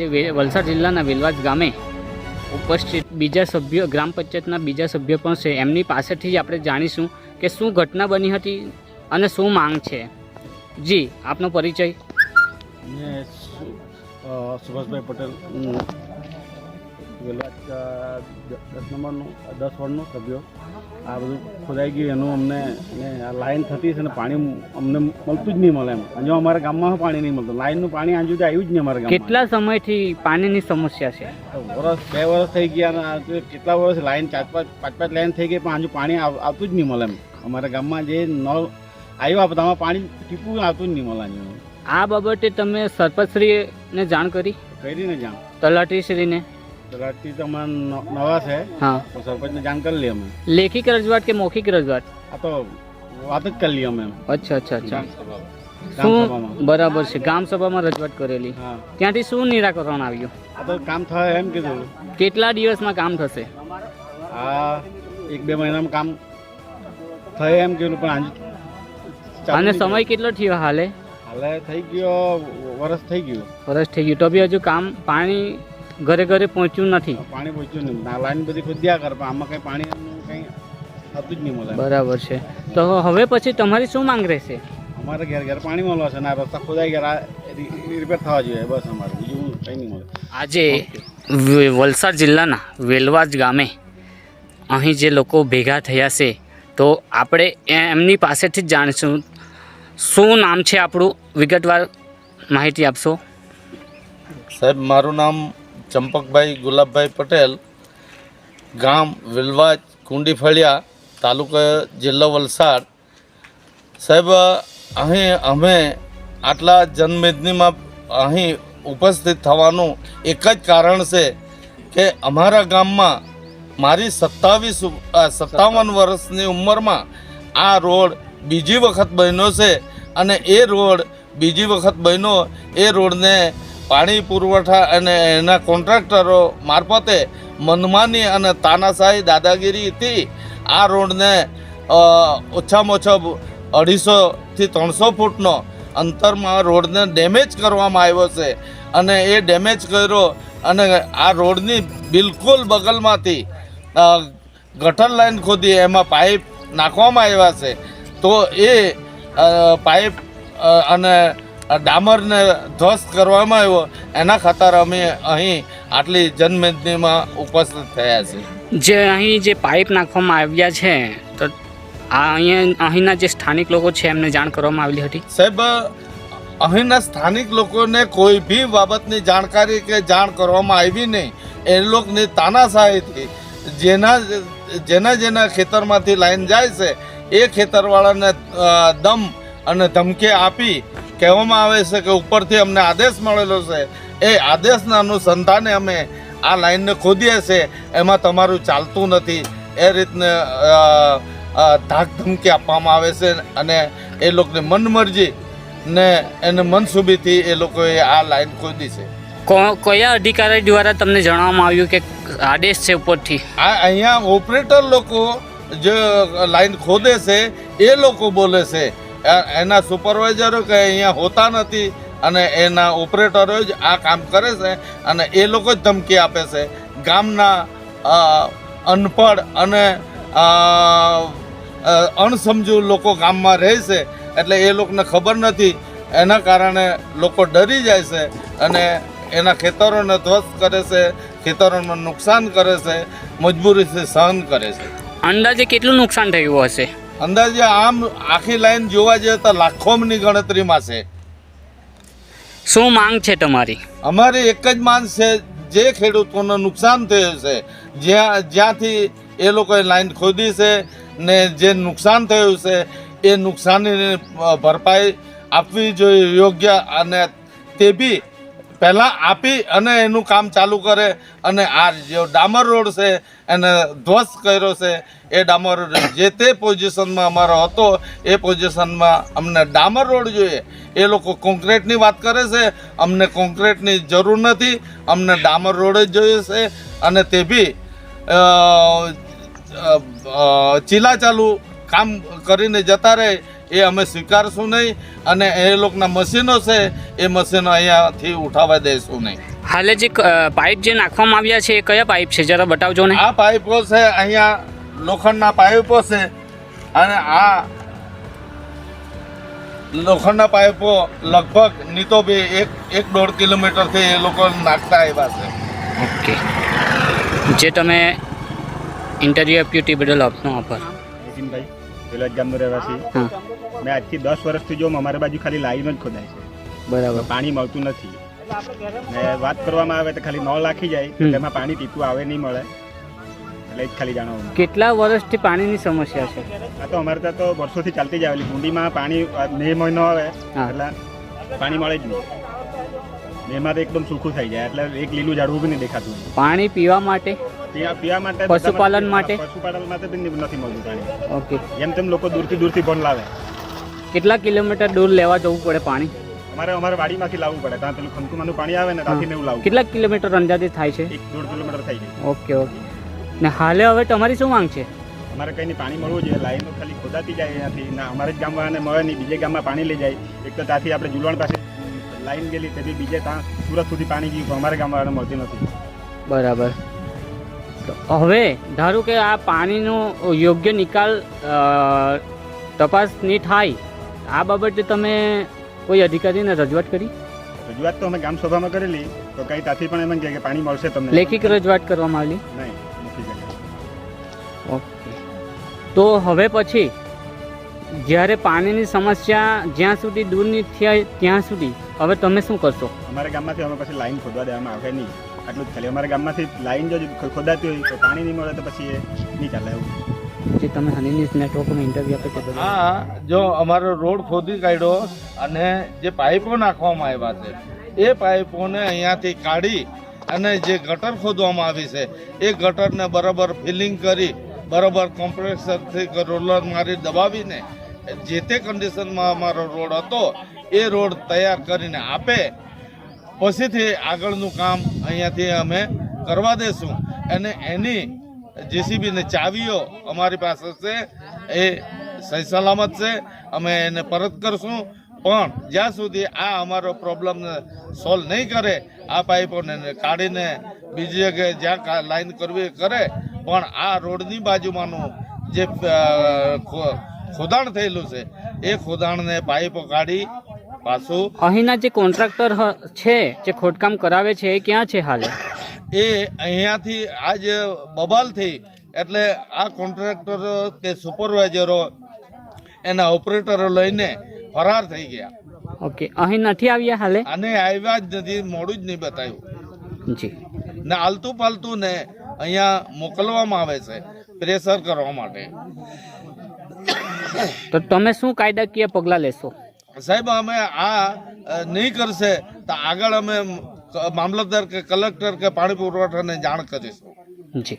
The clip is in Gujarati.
જે વલસાડ જિલ્લાના વેલવાજ ગામે ઉપસ્થિત બીજા સભ્યો, ગ્રામ પંચાયતના બીજા સભ્યો પણ છે. એમની પાસેથી જ આપણે જાણીશું કે શું ઘટના બની હતી અને શું માંગ છે. જી, આપનો પરિચય. સુભાષભાઈ પટેલ. દ- દસ નંબરનો દસ વોર્ડનો સભ્યો. આ બધું ખોદાઈ ગયું એનું અમને આ લાઈન થતી છે ને પાણી અમને મળતું જ નહીં મળે એમ. હજુ અમારા ગામમાં પાણી નહીં મળતું લાઈનનું પાણી આજુ સુધી આવ્યું જ નહીં અમારા કેટલા સમયથી પાણીની સમસ્યા છે? વર્ષ બે વર્ષ થઈ ગયા અને કેટલા વર્ષ લાઈન ચાર પાંચ પાંચ પાંચ લાઈન થઈ ગઈ પણ હજુ પાણી આવતું જ નહીં મળે એમ. અમારા ગામમાં જે નળ આવ્યા બધામાં પાણી ટીપું આવતું જ નહીં મળે આ બાબતે તમે સરપંચશ્રીને જાણ કરી? કરીને જાણ. તલાટીશ્રીને? તલાટી તો અમારા નવા છે. હા. તો સરપંચને જાણ કરી લઈએ અમે. લેખિક રજૂઆત કે મૌખિક રજૂઆત? આ તો વાત જ કરી લઈએ અમે. અચ્છા અચ્છા અચ્છા. શું બરાબર છે. ગામ સભામાં રજૂઆત કરેલી. હા. ત્યાંથી શું નિરાકરણ આવ્યું? આ તો કામ થાય એમ કીધું. કેટલા દિવસમાં કામ થશે? આ એક બે મહિનામાં કામ થાય એમ કીધું પણ આજે અને સમય કેટલો થયો હાલે. હાલે થઈ ગયો વરસ થઈ ગયું. વરસ થઈ ગયું. તો બી હજુ કામ પાણી ઘરે ઘરે પહોંચ્યું નથી. પાણી પહોંચ્યું નથી. નાલાની લાઈન બધી ખોદ્યા કર પણ આમાં કંઈ પાણી કંઈ થતું જ નહીં મળે. બરાબર છે. તો હવે પછી તમારી શું માંગ રહેશે? અમારે ઘેર ઘેર પાણી મળવા છે ને આ રસ્તા ખોદાઈ ગયા રિપેર થવા જોઈએ બસ અમારે. બીજું કંઈ નહીં મળે. આજે વલસાડ જિલ્લાના વેલવાજ ગામે અહીં જે લોકો ભેગા થયા છે તો આપણે એમની પાસેથી જ જાણીશું. શું નામ છે આપણું? વિગતવાર માહિતી આપશો? સાહેબ મારું નામ ચંપકભાઈ ગુલાબભાઈ પટેલ, ગામ વિલવાજ કુંડી ફળિયા તાલુકા જિલ્લો વલસાડ. સાહેબ, અહીં અમે આટલા જનમેદનીમાં અહીં ઉપસ્થિત થવાનું એક જ કારણ છે કે અમારા ગામમાં મારી સત્તાવીસ સત્તાવન વર્ષની ઉંમરમાં આ રોડ બીજી વખત બન્યો છે અને એ રોડ બીજી વખત બન્યો, એ રોડને પાણી પુરવઠા અને એના કોન્ટ્રાક્ટરો મારફતે મનમાની અને તાનાશાહી દાદાગીરીથી આ રોડને ઓછામાં ઓછો અઢીસોથી ત્રણસો ફૂટનો અંતરમાં રોડને ડેમેજ કરવામાં આવ્યો છે. અને એ ડેમેજ કર્યો અને આ રોડની બિલકુલ બગલમાંથી ગટર લાઈન ખોદી એમાં પાઇપ નાખવામાં આવ્યા છે. તો એ પાઇપ અને ડામરને ધ્વસ્ત કરવામાં આવ્યો એના ખાતર અમે અહીં આટલી જનમેદનીમાં ઉપસ્થિત થયા છીએ. જે અહીં જે પાઇપ નાખવામાં આવ્યા છે તો આ અહીંયા અહીંના જે સ્થાનિક લોકો છે એમને જાણ કરવામાં આવેલી હતી? સાહેબ અહીંના સ્થાનિક લોકોને કોઈ બી બાબતની જાણકારી કે જાણ કરવામાં આવી નહીં. એ લોકોની તાનાશાહીથી જેના જેના જેના ખેતરમાંથી લાઈન જાય છે એ ખેતરવાળાને દમ અને ધમકી આપી કહેવામાં આવે છે કે ઉપરથી અમને આદેશ મળેલો છે. એ આદેશના અનુસંધાને અમે આ લાઈનને ખોદીએ છીએ એમાં તમારું ચાલતું નથી. એ રીતને અ, અ, ધાક ધમકી આપવામાં આવે છે અને એ લોકોની મનમરજી ને એને મનસુબીથી એ લોકોએ આ લાઈન ખોદી છે. કયા અધિકારી દ્વારા તમને જણાવવામાં આવ્યું કે આદેશ છે ઉપરથી? આ અહીંયા ઓપરેટર લોકો જે લાઈન ખોદે છે એ લોકો બોલે છે. એના સુપરવાઇઝરો કે અહીંયા હોતા નથી અને એના ઓપરેટરો જ આ કામ કરે છે અને એ લોકો જ ધમકી આપે છે. ગામના અનપઢ અને અણસમજુ લોકો ગામમાં રહે છે. એટલે એ લોકોને ખબર નથી. એના કારણે લોકો ડરી જાય છે અને એના ખેતરોને ધ્વસ્ત કરે છે, ખેતરોને નુકસાન કરે છે, મજબૂરીથી સહન કરે છે. અંદાજે કેટલું નુકસાન થયું હશે? અંદાજે આમ આખી લાઈન જોવા જઈએ તો લાખોની ગણતરીમાં છે. શું માંગ છે તમારી? અમારી એક જ માંગ છે જે ખેડૂતોને નુકસાન થયું છે જ્યાં જ્યાંથી એ લોકોએ લાઈન ખોદી છે ને જે નુકસાન થયું છે એ નુકસાનની ભરપાઈ આપવી જોઈએ યોગ્ય અને તે બી પહેલાં આપી અને એનું કામ ચાલુ કરે અને આ જે ડામર રોડ છે, એને ધ્વસ્ત કર્યો છે, એ ડામર જે તે પોઝિશનમાં અમારો હતો, એ પોઝિશનમાં અમને ડામર રોડ જોઈએ. એ લોકો કોન્ક્રીટની વાત કરે છે, અમને કોન્ક્રીટની જરૂર નથી, અમને ડામર રોડ જ જોઈએ છે અને તે બી ચીલા ચીલાચાલુ કામ કરીને જતા રહે. એ અમે સ્વીકારશું નહીં અને એ લોકોના મશીનો છે એ મશીનો અહીંયાથી ઉઠાવવા દઈશું નહીં. હાલે જે પાઇપ જે નાખવામાં આવ્યા છે એ કયા પાઇપ છે? જરા બતાવજો ને. આ પાઇપો છે અહીંયા લોખંડના પાઇપો છે અને આ લોખંડના પાઇપો લગભગ નીતો બી એક એક દોઢ કિલોમીટરથી એ લોકો નાખતા આવ્યા છે. ઓકે. જે તમે ઇન્ટરવ્યુ આપ્યું તે બદલ આપનો આભાર. નીતિનભાઈ. વેલજ ગામનો રહેવાસી. મેં આજથી દસ વર્ષથી જો અમારી બાજુ ખાલી લાઈન જ ખોદાય છે. બરાબર. પાણી મળતું નથી. ને વાત કરવામાં આવે તો ખાલી નળ રાખી જાય એમાં પાણી ટીપું આવે નહીં મળે. એટલે જ ખાલી જાણવા કેટલા વર્ષથી પાણીની સમસ્યા છે? આ તો અમારે ત્યાં તો વર્ષોથી ચાલતી જ આવેલી. કુંડીમાં પાણી મે મહિનો આવે. એટલે પાણી મળે જ નહીં. મેમાં તો એકદમ સુખું થઈ જાય એટલે એક લીલું ઝાડવું બી નહીં દેખાતું. પાણી પીવા માટે? પીવા પીવા માટે પશુપાલન માટે? પશુપાલન માટે બી નથી મળતું પાણી. ઓકે. એમ તેમ લોકો દૂરથી દૂરથી પણ લાવે. કેટલા કિલોમીટર દૂર લેવા જવું પડે પાણી? અમારે અમારે વાડીમાંથી લાવવું પડે. ત્યાં પેલું ખંકુમાનું પાણી આવે ને ત્યાંથી એવું લાવવું કેટલા કિલોમીટર અંદાજે થાય છે? એક દોઢ કિલોમીટર થાય છે ઓકે ઓકે. ને હાલે હવે તમારી શું માંગ છે? અમારે કંઈ પાણી મળવું જોઈએ. લાઈનો ખાલી ખોદાતી જાય અહીંયાથી. ના અમારે જ ગામવાળાને મળે નહીં. બીજે ગામમાં પાણી લઈ જાય. એક તો ત્યાંથી આપણે જુલવાણ પાસે લાઈન ગયેલી તેથી બીજે ત્યાં સુરત સુધી પાણી ગયું અમારે ગામવાળાને મળતી નથી. બરાબર. હવે ધારો કે આ પાણીનો યોગ્ય નિકાલ તપાસ નહીં થાય આ બાબતે તમે કોઈ અધિકારીને રજૂઆત કરી? રજૂઆત તો અમે ગામ સભામાં કરેલી તો કંઈ ત્યાંથી પણ એમ કે પાણી મળશે તમને. લેખિત રજૂઆત કરવામાં આવેલી? નહીં ઓકે. તો હવે પછી જ્યારે પાણીની સમસ્યા જ્યાં સુધી દૂર નહીં થાય ત્યાં સુધી હવે તમે શું કરશો? અમારા ગામમાંથી અમે પછી લાઈન ખોદવા દેવામાં આવે નહીં. આટલું જ ખાલી અમારા ગામમાંથી લાઈન જો ખોદાતી હોય તો પાણી નહીં મળે તો પછી એ નહીં ચાલે એવું. જે તમે હની ન્યૂઝ નેટવર્કમાં ઇન્ટરવ્યૂ આપે છે હા જો અમારો રોડ ખોદી કાઢ્યો અને જે પાઇપો નાખવામાં આવ્યા છે એ પાઇપોને અહીંયાથી કાઢી અને જે ગટર ખોદવામાં આવી છે એ ગટરને બરાબર ફિલિંગ કરી બરાબર કોમ્પ્રેસરથી રોલર મારી દબાવીને જે તે કન્ડિશનમાં અમારો રોડ હતો એ રોડ તૈયાર કરીને આપે પછીથી આગળનું કામ અહીંયાથી અમે કરવા દેશું. અને એની જેસીબીની ચાવીઓ અમારી પાસે છે, એ સહી સલામત છે, અમે એને પરત કરશું. પણ જ્યાં સુધી આ અમારો પ્રોબ્લેમને સોલ્વ નહીં કરે, આ પાઇપોને કાઢીને બીજી જગ્યાએ જ્યાં લાઈન કરવી કરે, પણ આ રોડની બાજુમાંનું જે ખોદાણ થયેલું છે, એ ખોદાણને પાઇપો કાઢી પાછું અહીંના જે કોન્ટ્રાક્ટર છે જે ખોદકામ કરાવે છે એ ક્યાં છે હાલે? એ અહીંયાથી આજ બબાલથી એટલે આ કોન્ટ્રાક્ટરો કે સુપરવાઇઝરો એના ઓપરેટરો લઈને ફરાર થઈ ગયા. ઓકે અહીં નથી આવ્યા હાલે? અને આવ્યા જ નથી મોડું જ નહીં બતાવ્યું. જી. ને આલતું પાલતું ને અહીંયા મોકલવામાં આવે છે પ્રેશર કરવા માટે. તો તમે શું કાયદાકીય પગલાં લેશો? સાહેબ, અમે આ નહીં કરશે તો આગળ અમે મામલતદાર કે કલેક્ટર કે પાણી પુરવઠાને જાણ કરીશું. જી.